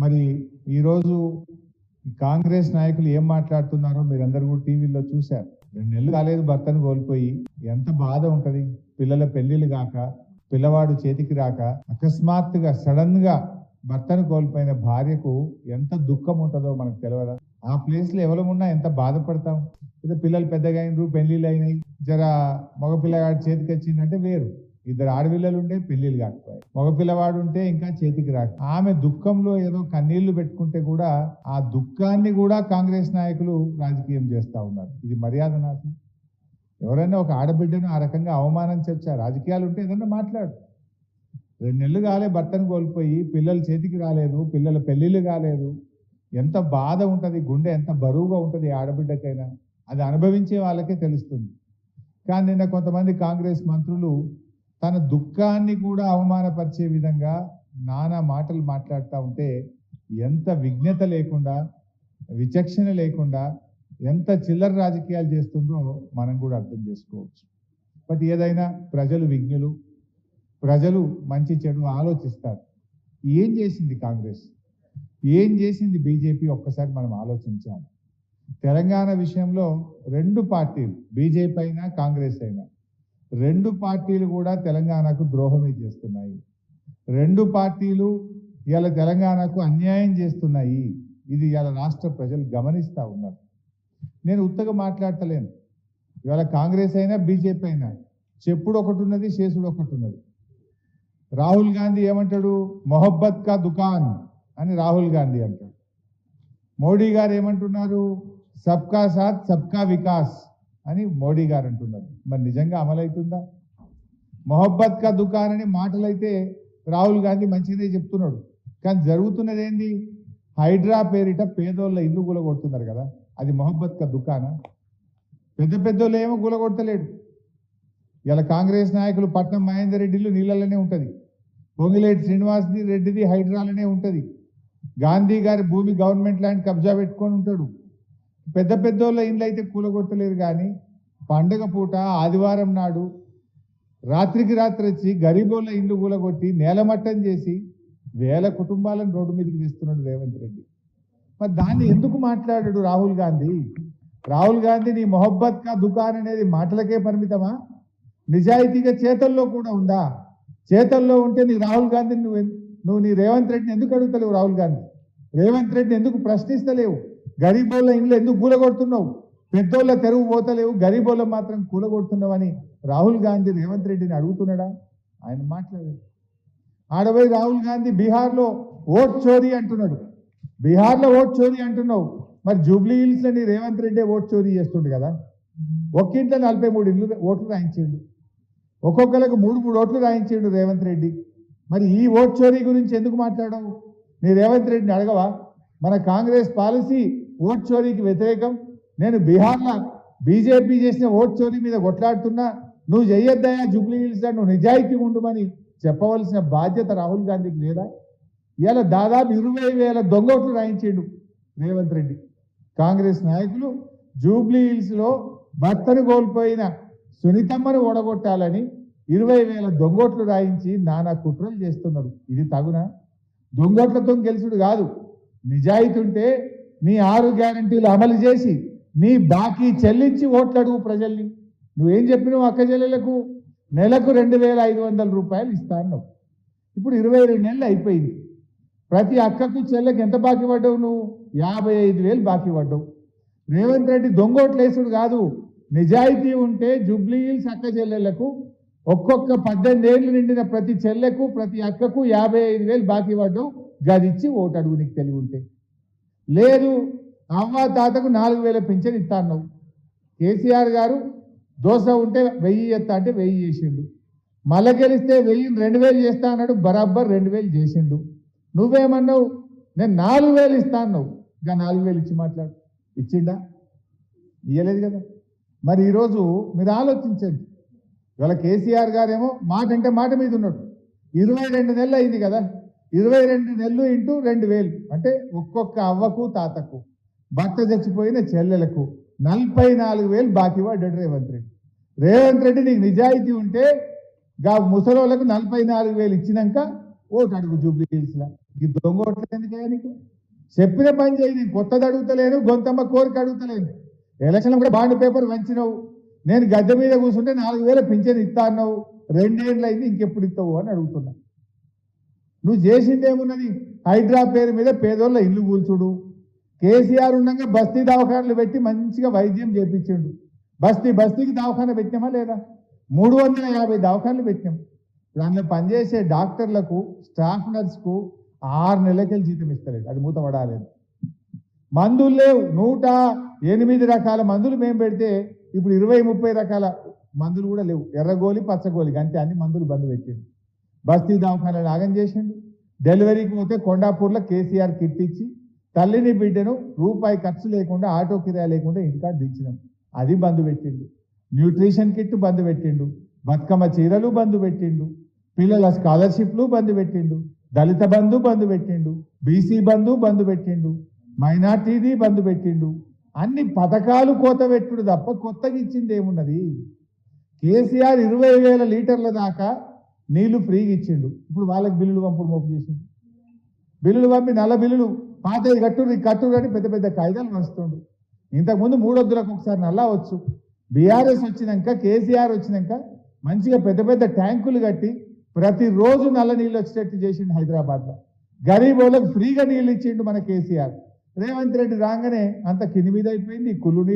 మరి ఈరోజు కాంగ్రెస్ నాయకులు ఏం మాట్లాడుతున్నారో మీరందరూ కూడా టీవీలో చూశారు. రెండు నెలలు కాలేదు భర్తను కోల్పోయి. ఎంత బాధ ఉంటది. పిల్లల పెళ్ళిళ్ళు కాక పిల్లవాడు చేతికి రాక అకస్మాత్తుగా సడన్గా భర్తను కోల్పోయిన భార్యకు ఎంత దుఃఖం ఉంటుందో మనకు తెలియదా ఆ ప్లేస్లో ఎవరు ఉన్నా ఎంత బాధపడతాం? పిల్లలు పెద్దగా అయినరు పెళ్ళిళ్ళు అయినాయి. జర మగ పిల్లగాడు చేతికి వచ్చిందంటే వేరు. ఇద్దరు ఆడపిల్లలు ఉంటే పెళ్ళిళ్ళు కాకపోయాయి. మగ పిల్లవాడు ఉంటే ఇంకా చేతికి రాక. ఆమె దుఃఖంలో ఏదో కన్నీళ్ళు పెట్టుకుంటే కూడా ఆ దుఃఖాన్ని కూడా కాంగ్రెస్ నాయకులు రాజకీయం చేస్తూ ఉన్నారు. ఇది మర్యాద నాకు ఎవరైనా ఒక ఆడబిడ్డను ఆ రకంగా అవమానం అవమానించవచ్చా రాజకీయాలు ఉంటే ఏదన్నా మాట్లాడు. రెండు నెలలు కాలే భర్తను కోల్పోయి పిల్లలు చేతికి రాలేదు పిల్లల పెళ్ళిళ్ళు కాలేదు. ఎంత బాధ ఉంటుంది గుండె ఎంత బరువుగా ఉంటుంది ఆడబిడ్డకైనా. అది అనుభవించే వాళ్ళకే తెలుస్తుంది. కానీ నిన్న కొంతమంది కాంగ్రెస్ మంత్రులు తన దుఃఖాన్ని కూడా అవమానపరిచే విధంగా నానా మాటలు మాట్లాడుతూ ఉంటే ఎంత విజ్ఞత లేకుండా విచక్షణ లేకుండా ఎంత చిల్లర రాజకీయాలు చేస్తుందో మనం కూడా అర్థం చేసుకోవచ్చు. బట్ ఏదైనా ప్రజలు విజ్ఞులు ప్రజలు మంచి చెడు ఆలోచిస్తారు. ఏం చేసింది కాంగ్రెస్? ఏం చేసింది బీజేపీ? ఒక్కసారి మనం ఆలోచించాలి. తెలంగాణ విషయంలో రెండు పార్టీలు బీజేపీ అయినా కాంగ్రెస్ అయినా రెండు పార్టీలు కూడా తెలంగాణకు ద్రోహమే చేస్తున్నాయి. రెండు పార్టీలు ఇవాళ తెలంగాణకు అన్యాయం చేస్తున్నాయి. ఇది ఇవాళ రాష్ట్ర ప్రజలు గమనిస్తూ ఉన్నారు. నేను ఉత్తగా మాట్లాడతలేను. ఇవాళ కాంగ్రెస్ అయినా బీజేపీ అయినా చెప్పుడు ఒకటి ఉన్నది శేషుడు ఒకటి ఉన్నది. రాహుల్ గాంధీ ఏమంటాడు? మొహబ్బత్ కా దుకాన్ అని రాహుల్ గాంధీ అంటాడు. మోడీ గారు ఏమంటున్నారు? సబ్కా సాత్ సబ్కా వికాస్. అని మోడీ గారు అంటున్నారు. మరి నిజంగా అమలవుతుందా? మొహబ్బత్ కా దుకాన్ అని మాటలైతే రాహుల్ గాంధీ మంచిదే చెప్తున్నాడు. కానీ జరుగుతున్నది ఏంది? హైడ్రా పేరిట పేదోళ్ళ ఇల్లు గులగొడుతున్నారు కదా. అది మొహబ్బత్ కా దుకానా? పెద్ద పెద్దోళ్ళు ఏమో గులగొడతలేడు ఇలా కాంగ్రెస్ నాయకులు పట్నం మహేందర్ రెడ్డిలు నీళ్ళలోనే ఉంటుంది. పొంగిలేటి శ్రీనివాస్ రెడ్డిది హైడ్రాలోనే ఉంటుంది. గాంధీ గారి భూమి గవర్నమెంట్ ల్యాండ్ కబ్జా పెట్టుకొని ఉంటాడు. పెద్ద పెద్దోళ్ళ ఇండ్లు అయితే కూలగొట్టలేదు కానీ పండగ పూట ఆదివారం నాడు రాత్రికి రాత్రి వచ్చి గరీబోళ్ళ ఇండ్లు కూలగొట్టి నేలమట్టం చేసి వేల కుటుంబాలను రోడ్డు మీదకి తీస్తున్నాడు రేవంత్ రెడ్డి. మరి దాన్ని ఎందుకు మాట్లాడాడు రాహుల్ గాంధీ? రాహుల్ గాంధీ నీ మొహబ్బత్ కా దుకాన్ అనేది మాటలకే పరిమితమా? నిజాయితీగా చేతల్లో కూడా ఉందా? చేతల్లో ఉంటే నీ రాహుల్ గాంధీని నువ్వు నువ్వు నీ రేవంత్ రెడ్డిని ఎందుకు అడుగుతలేవు రాహుల్ గాంధీ? రేవంత్ రెడ్డిని ఎందుకు ప్రశ్నిస్తలేవు? గరీబోళ్ళ ఇండ్లు ఎందుకు కూలగొడుతున్నావు? పెద్దోళ్ళ తెరువు పోతలేవు గరీబోళ్ళ మాత్రం కూలగొడుతున్నావని రాహుల్ గాంధీ రేవంత్ రెడ్డిని అడుగుతున్నాడా? ఆయన మాట్లాడారు ఆడపోయి రాహుల్ గాంధీ బీహార్లో ఓట్ చోరీ అంటున్నాడు. బీహార్లో ఓట్ చోరీ అంటున్నావు. మరి జూబ్లీ హిల్స్ అని రేవంత్ రెడ్డి ఓట్ చోరీ చేస్తుండు కదా. ఒక్కింట్లో నలభై మూడు ఇల్లు ఓట్లు రాయించిండు. ఒక్కొక్కరికి మూడు మూడు ఓట్లు రాయించిండు రేవంత్ రెడ్డి. మరి ఈ ఓట్ చోరీ గురించి ఎందుకు మాట్లాడవు? నీ రేవంత్ రెడ్డిని అడగవా? మన కాంగ్రెస్ పాలసీ ఓట్ చోరీకి వ్యతిరేకం. నేను బీహార్లో బీజేపీ చేసిన ఓట్ చోరీ మీద కొట్లాడుతున్నా. నువ్వు చెయ్యొద్దయా జూబ్లీ హిల్స్ నువ్వు నిజాయితీ ఉండమని చెప్పవలసిన బాధ్యత రాహుల్ గాంధీకి లేదా? ఇవాళ దాదాపు ఇరవై వేల దొంగోట్లు రాయించాడు రేవంత్ రెడ్డి. కాంగ్రెస్ నాయకులు జూబ్లీ హిల్స్లో భర్తను కోల్పోయిన సునీతమ్మను ఓడగొట్టాలని ఇరవై వేల దొంగోట్లు రాయించి నానా కుట్రలు చేస్తున్నారు. ఇది తగునా? దొంగోట్లతో గెలుచుడు కాదు. నిజాయితీ ఉంటే నీ ఆరు గ్యారంటీలు అమలు చేసి నీ బాకీ చెల్లించి ఓట్లు అడుగు ప్రజల్ని. నువ్వేం చెప్పినావు అక్క చెల్లెలకు? నెలకు రెండు వేల ఐదు వందల రూపాయలు ఇస్తా అన్నావు. ఇప్పుడు ఇరవై రెండు నెలలు అయిపోయింది. ప్రతి అక్కకు చెల్లెకి ఎంత బాకీ పడ్డావు నువ్వు? యాభై ఐదు వేలు బాకీ పడ్డావు. రేవంత్ రెడ్డి దొంగోట్లేసుడు కాదు. నిజాయితీ ఉంటే జూబ్లీ హిల్స్ అక్క చెల్లెళ్ళకు ఒక్కొక్క పద్దెనిమిది ఏళ్ళు నిండిన ప్రతి చెల్లెకు ప్రతి అక్కకు యాభై ఐదు వేలు బాకీ పడ్డావు. గదిచ్చి ఓటు అడుగు నీకు తెలివి ఉంటే. లేదు అమ్మ తాతకు నాలుగు వేల పింఛన్ ఇస్తా అన్నావు. కేసీఆర్ గారు దోశ ఉంటే వెయ్యి ఎత్తా అంటే వెయ్యి చేసిండు. మళ్ళీ గెలిస్తే వెయ్యి రెండు వేలు చేస్తా అన్నాడు బరాబర్ రెండు వేలు చేసిండు. నువ్వేమన్నావు? నేను నాలుగు వేలు ఇస్తా అన్నావు. ఇంకా నాలుగు వేలు ఇచ్చి మాట్లాడు. ఇచ్చిండా? ఇయ్యలేదు కదా. మరి ఈరోజు మీరు ఆలోచించండి. ఇవాళ కేసీఆర్ గారేమో మాట అంటే మాట మీద ఉన్నాడు. ఇరవై రెండు నెలలు అయింది కదా. ఇరవై రెండు నెలలు ఇంటూ రెండు వేలు. అంటే ఒక్కొక్క అవ్వకు తాతకు. భర్త చచ్చిపోయిన చెల్లెలకు నలభై నాలుగు వేలు బాకీ పడ్డాడు రేవంత్ రెడ్డి. రేవంత్ రెడ్డి నీకు నిజాయితీ ఉంటే గా ముసలోళ్ళకు నలభై నాలుగు వేలు ఇచ్చినాక ఓటు అడుగు జూబ్లీ హిల్స్ ఈ దొంగ ఓట్లు ఎందుకయ్యా నీకు? చెప్పిన పని చేయి నేను కొత్తది అడుగుతలేను గొంతమ్మ కోరిక అడుగుతలేను. ఎలక్షన్ కూడా బాండ్ పేపర్ వంచినావు. నేను గద్దె మీద కూర్చుంటే నాలుగు వేల పింఛన్ ఇస్తా అన్నావు. రెండేళ్ళు అయింది ఇంకెప్పుడు ఇస్తావు అని అడుగుతున్నా. నువ్వు చేసింది ఏమున్నది? హైడ్రా పేరు మీద పేదోళ్ళ ఇల్లు కూల్చుడు. కేసీఆర్ ఉండగా బస్తీ దవాఖానలు పెట్టి మంచిగా వైద్యం చేపించిండు. బస్తీ బస్తీకి దవాఖాన పెట్టినామా లేదా? మూడు వందల యాభై దవాఖానలు పెట్టినాం. దానిలో పనిచేసే డాక్టర్లకు స్టాఫ్ నర్స్కు ఆరు నెలలకెళ్ళి జీతం ఇస్తలేదు అది మూత పడాలేదు. మందులు లేవు. నూట ఎనిమిది రకాల మందులు మేము పెడితే ఇప్పుడు ఇరవై ముప్పై రకాల మందులు కూడా లేవు. ఎర్రగోలి పచ్చగోలి అంతే అన్ని మందులు బంద్ పెట్టిండు. బస్తీ దవాఖాన నాగం చేసిండు. డెలివరీకి పోతే కొండాపూర్లో కేసీఆర్ కిట్ ఇచ్చి తల్లిని బిడ్డను రూపాయి ఖర్చు లేకుండా ఆటో కిరాయి లేకుండా ఇంటికాడ దించినాం. అది బంద్ పెట్టిండు. న్యూట్రిషన్ కిట్ బంద్ పెట్టిండు. బతుకమ్మ చీరలు బంద్ పెట్టిండు. పిల్లల స్కాలర్షిప్లు బంద్ పెట్టిండు. దళిత బంధు బంద్ పెట్టిండు. బీసీ బంధు బంద్ పెట్టిండు. మైనార్టీది బంద్ పెట్టిండు. అన్ని పథకాలు కోత పెట్టుడు తప్ప కొత్తగా ఇచ్చింది ఏమున్నది? కేసీఆర్ ఇరవై వేల లీటర్ల దాకా నీళ్ళు ఫ్రీగా ఇచ్చిండు. ఇప్పుడు వాళ్ళకి బిల్లులు పంపుడు మోపు చేసిండు. బిల్లులు పంపి నల్ల బిల్లులు పాతది కట్టుర్రి కట్టు అని పెద్ద పెద్ద కాగితాలు వస్తుండు ఇంతకుముందు మూడొద్దులకు ఒకసారి నల్లా వచ్చు. బీఆర్ఎస్ వచ్చినాక కేసీఆర్ వచ్చినాక మంచిగా పెద్ద పెద్ద ట్యాంకులు కట్టి ప్రతిరోజు నల్ల నీళ్ళు వచ్చేటట్టు చేసిండు హైదరాబాద్లో. గరీబ్ వాళ్ళకి ఫ్రీగా నీళ్ళు ఇచ్చిండు మన కేసీఆర్. రేవంత్ రెడ్డి రాగానే అంత కింది మీద అయిపోయింది కుళ్ళు నీళ్ళు